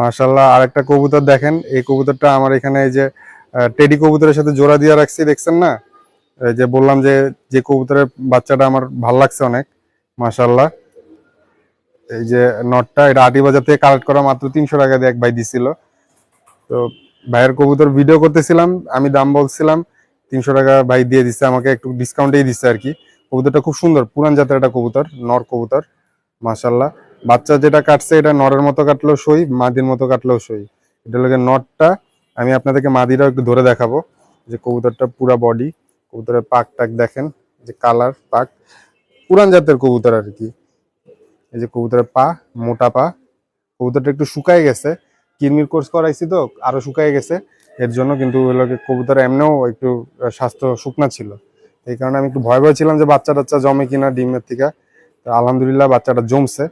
মাশাল্লাহ আরেকটা কবুতর দেখেন। এই কবুতরটা আমার এখানে এই যে টেডি কবুতরের সাথে জোড়া দিয়ে রাখছি, দেখছেন না? এই যে বললাম যে যে কবুতরের বাচ্চাটা আমার ভালো লাগছে অনেক মাশাল্লাহ এই যে নটটা, এটা আটি বাজার থেকে কালেক্ট করা মাত্র তিনশো টাকা দিয়ে এক ভাই দিছিল। তো ভাইয়ের কবুতর ভিডিও করতেছিলাম, আমি দাম বলছিলাম, তিনশো টাকা ভাই দিয়ে দিচ্ছে আমাকে একটু ডিসকাউন্টেই দিচ্ছে আর কি। কবুতরটা খুব সুন্দর, পুরান জাতের একটা কবুতর, নর কবুতর মাশাল্লাহ বাচ্চা যেটা কাটছে, এটা নরের মতো কাটলেও সই, মাদির মতো কাটলেও সই। এটা লোকের নটটা। আমি আপনাদেরকে মাদিরাও একটু ধরে দেখাবো, যে কবুতরটা পুরা বডি কবুতরের পাক টাক দেখেন, যে কালার পাক। পুরান জাতের কবুতর আর কি। এই যে কবুতরের পা, মোটা পা। কবুতরটা একটু শুকায় গেছে। কিরমির কোর্স করাইছি তো, আরও শুকায় গেছে। এর জন্য কিন্তু কবুতর এমনিও একটু স্বাস্থ্য শুকনা ছিল। এই কারণে আমি একটু ভয় ভয় ছিলাম যে বাচ্চা টাচ্চা জমে কিনা ডিমের থেকে। আলহামদুলিল্লাহ বাচ্চাটা জমছে।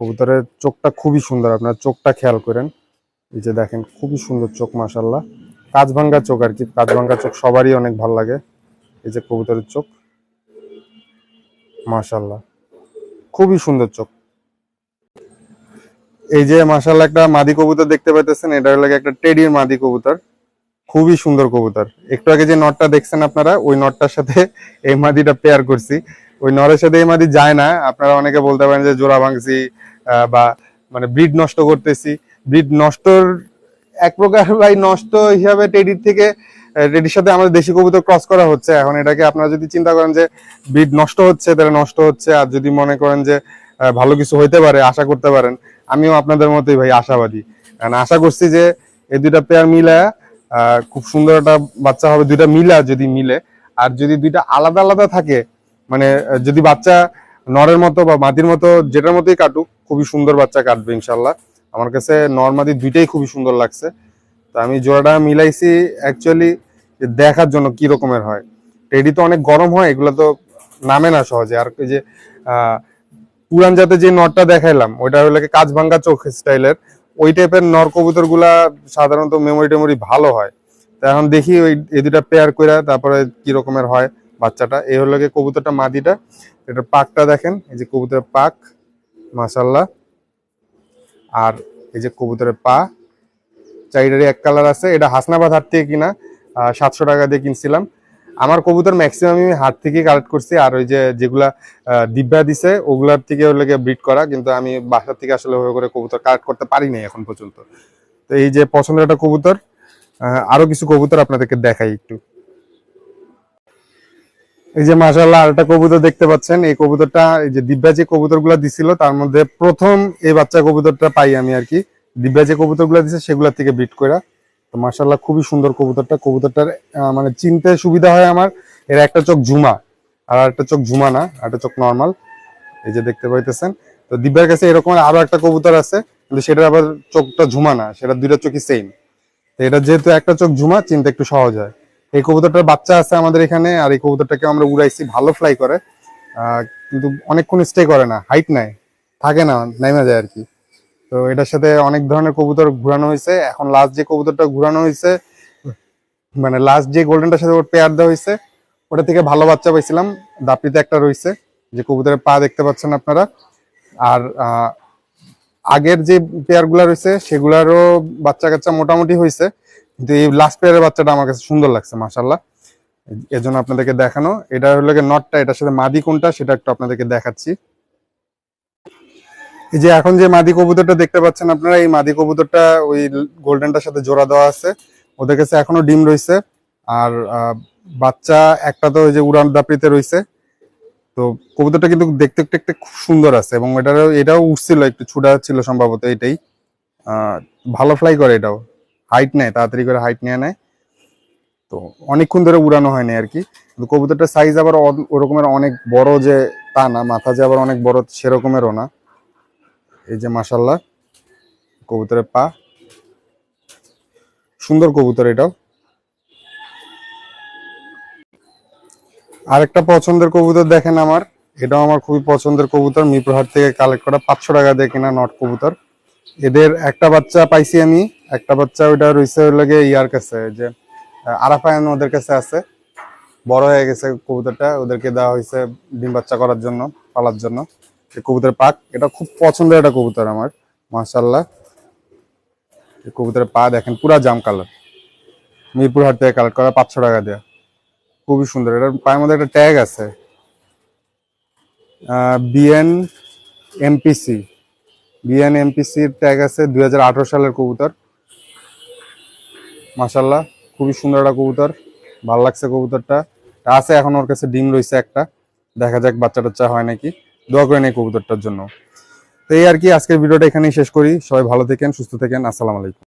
কবুতরের চোখটা খুবই সুন্দর, আপনার চোখটা খেয়াল করেন। এই যে দেখেন, খুবই সুন্দর চোখ মাসাল্লাহ কাজ ভাঙ্গা চোখ আর কি কাজ ভাঙ্গা চোখ সবারই অনেক ভালো লাগে, এই যে কবুতরের চোখ। মাশাল্লাহ খুবই সুন্দর চোখ। এই যে মাশাল্লাহ একটা মাদি কবুতর দেখতে পাইতেছেন এটা হলো একটা টেডির মাদি কবুতর, খুবই সুন্দর কবুতর। একটু আগে যে নটটা দেখছেন আপনারা, ওই নটটার সাথে এই মাদিটা পেয়ার করছি। ওই নরের সাথে এই মাদি যায় না, আপনারা অনেকে বলতে পারেন যে জোড়া ভাঙছি বা মানে ব্রিড নষ্ট করতেছি। ব্রিড নষ্টর এক প্রকার ভাই নষ্ট হিসাবে টেডির থেকে টেডির সাথে আমাদের দেশি কবুতর ক্রস করা হচ্ছে। এখন এটাকে আপনারা যদি চিন্তা করেন যে ব্রিড নষ্ট হচ্ছে, তাহলে নষ্ট হচ্ছে। আর যদি মনে করেন যে ভালো কিছু হইতে পারে, আশা করতে পারেন, আমিও আপনাদের মতোই ভাই আশাবাদী। কারণ আশা করছি যে এই দুইটা পেয়ার মিলে খুব সুন্দর একটা বাচ্চা হবে। দুইটা মিলা, যদি মিলে। আর যদি দুইটা আলাদা আলাদা থাকে মানে যদি বাচ্চা নরের মতো বা মাদির মতো, যেটার মতোই কাটুক, খুবই সুন্দর বাচ্চা কাটবে ইনশাল্লাহ আমার কাছে নর মাদি দুইটাই খুবই সুন্দর লাগছে। তো আমি জোড়াটা মিলাইছি অ্যাকচুয়ালি দেখার জন্য কি রকমের হয়। টেডি তো অনেক গরম হয়, এগুলো তো নামে না সহজে। আর যে পুরান জাতে যে নরটা দেখাইলাম, ওইটা হলো কাজ ভাঙ্গা চোখ স্টাইলের। ওই টাইপের নর কবুতরগুলা সাধারণত মেমোরি টেমোরি ভালো হয়। তো এখন দেখি ওই, এই দুটা পেয়ার করে তারপরে কি রকমের হয়। বাচ্চাটা, এই হলো গিয়ে কবুতরটা, মাদিটা। এটার পাকটা দেখেন, এই যে কবুতরের পাক মাসাল্লাহ আর এই যে কবুতরের পা চারিটারই এক কালার আছে। এটা হাসনাবাদ হাট থেকে কিনা সাতশো টাকা দিয়ে কিনছিলাম। আমার কবুতর ম্যাক্সিমাম আমি হাট থেকে কালেক্ট করছি। আর ওই যে যেগুলা দিব্যা দিছে, ওগুলার থেকে হলে ব্রিড করা। কিন্তু আমি বাসার থেকে আসলে ওই করে কবুতর কালেক্ট করতে পারি নাই এখন পর্যন্ত। তো এই যে পছন্দের একটা কবুতর আরও কিছু কবুতর আপনাদেরকে দেখাই একটু। এই যে মাশাল্লাহ আরেকটা কবুতর দেখতে পাচ্ছেন। এই কবুতরটা, এই যে দিব্যা যে কবুতরগুলো দিছিল, তার মধ্যে প্রথম এই বাচ্চা কবুতরটা পাই আমি আর কি দিব্যা যে কবুতরগুলো দিছে সেগুলোর থেকে ব্রিড করা তো মাশাল্লাহ খুবই সুন্দর কবুতরটা। কবুতরটার মানে চিনতে সুবিধা হয় আমার, এর একটা চোখ ঝুমা, আর একটা চোখ ঝুমা না একটা চোখ নর্মাল। এই যে দেখতে পাইতেছেন। তো দিব্যার কাছে এরকম আরও একটা কবুতর আছে, কিন্তু সেটার আবার চোখটা ঝুমা না, সেটা দুইটা চোখই সেম তো এটা যেহেতু একটা চোখ ঝুমা, চিনতে একটু সহজ হয়। এই কবুতরটার বাচ্চা আছে আমাদের এখানে, আর এই কবুতরটাকে আমরা উড়াইছি, ভালো ফ্লাই করে। কিন্তু অনেকক্ষণ স্টে করে না হাইট নাই, থাকে না নেমে যায় আর কি। তো এটার সাথে অনেক ধরনের কবুতর ঘুরানো হয়েছে। এখন লাস্ট যে কবুতরটা ঘুরানো হয়েছে মানে লাস্ট যে গোল্ডেনটার সাথে ওর পেয়ার দেওয়া হয়েছে, ওটা থেকে ভালো বাচ্চা পাইছিলাম। দাপিতে একটা রয়েছে, যে কবুতরের পা দেখতে পাচ্ছেন আপনারা। আর আগের যে পেয়ারগুলা রয়েছে, সেগুলারও বাচ্চা কাচ্চা মোটামুটি হয়েছে। কিন্তু এই লাস্ট পেয়ারের বাচ্চাটা আমার কাছে সুন্দর লাগছে মাসাল্লাহ এর জন্য আপনাদেরকে দেখানো। এটা হলো নটটা এটার সাথে মাদি কোনটা সেটা একটু আপনাদেরকে দেখাচ্ছি। এই যে এখন যে মাদি কবুতরটা দেখতে পাচ্ছেন আপনারা এই মাদি কবুতরটা ওই গোল্ডেনটার সাথে জোড়া দেওয়া আছে। ওদের কাছে এখনও ডিম রয়েছে। আর বাচ্চা একটা তো ওই যে উড়ান দাপড়িতে রয়েছে। তো কবুতরটা কিন্তু দেখতে একটু একটু খুব সুন্দর আছে এবং এটারও এটাও উঠছিল একটু ছুটা ছিল সম্ভবত এটাই। আহ, ভালো ফ্লাই করে এটাও। হাইট নেয়, তাড়াতাড়ি করে হাইট নিয়ে নেয়। তো অনেকক্ষণ ধরে উড়ানো হয়নি আর কি। কিন্তু কবুতরটার সাইজ আবার ওরকমের অনেক বড় যে তা না, মাথা যে আবার অনেক বড়, সেরকমেরও না। এই যে মাসাল্লাহ কবুতরের পা। সুন্দর কবুতর এটাও। আরেকটা পছন্দের কবুতর দেখেন আমার। এটাও আমার খুবই পছন্দের কবুতর। মিরপুরহাট থেকে কালেক্ট করা পাঁচশো টাকা দিয়ে কেনা নট কবুতর। এদের একটা বাচ্চা পাইছি আমি, একটা বাচ্চা ওইটা রয়েছে লাগে ইয়ার কাছে যে আরাফায়ান ওদের কাছে আছে। বড় হয়ে গেছে কবুতরটা, ওদেরকে দেওয়া হয়েছে ডিম বাচ্চা করার জন্য, পালার জন্য, এই কবুতর পাক। এটা খুব পছন্দের একটা কবুতর আমার মাশাল্লাহ এই কবুতরের পা দেখেন, পুরা জাম কালার। মিরপুর হাট থেকে কালেক্ট করা পাঁচশো টাকা দেওয়া খুবই সুন্দর, এটার পায়ের মধ্যে একটা ট্যাগ আছে। বিএন এমপিসি বিএন এমপিসির ট্যাগ আছে দুই সালের কবুতর। মাসাল্লাহ খুবই সুন্দর একটা কবুতর, ভালো লাগছে কবুতরটা। আছে এখন ওর কাছে ডিম রয়েছে একটা, দেখা যাক বাচ্চা টাচ্চা হয় নাকি। দোয়া করে নেই কবুতরটার জন্য। তো এই আর কি, আজকের ভিডিওটা এখানেই শেষ করি। সবাই ভালো থাকেন, সুস্থ থাকেন, আসসালামু আলাইকুম।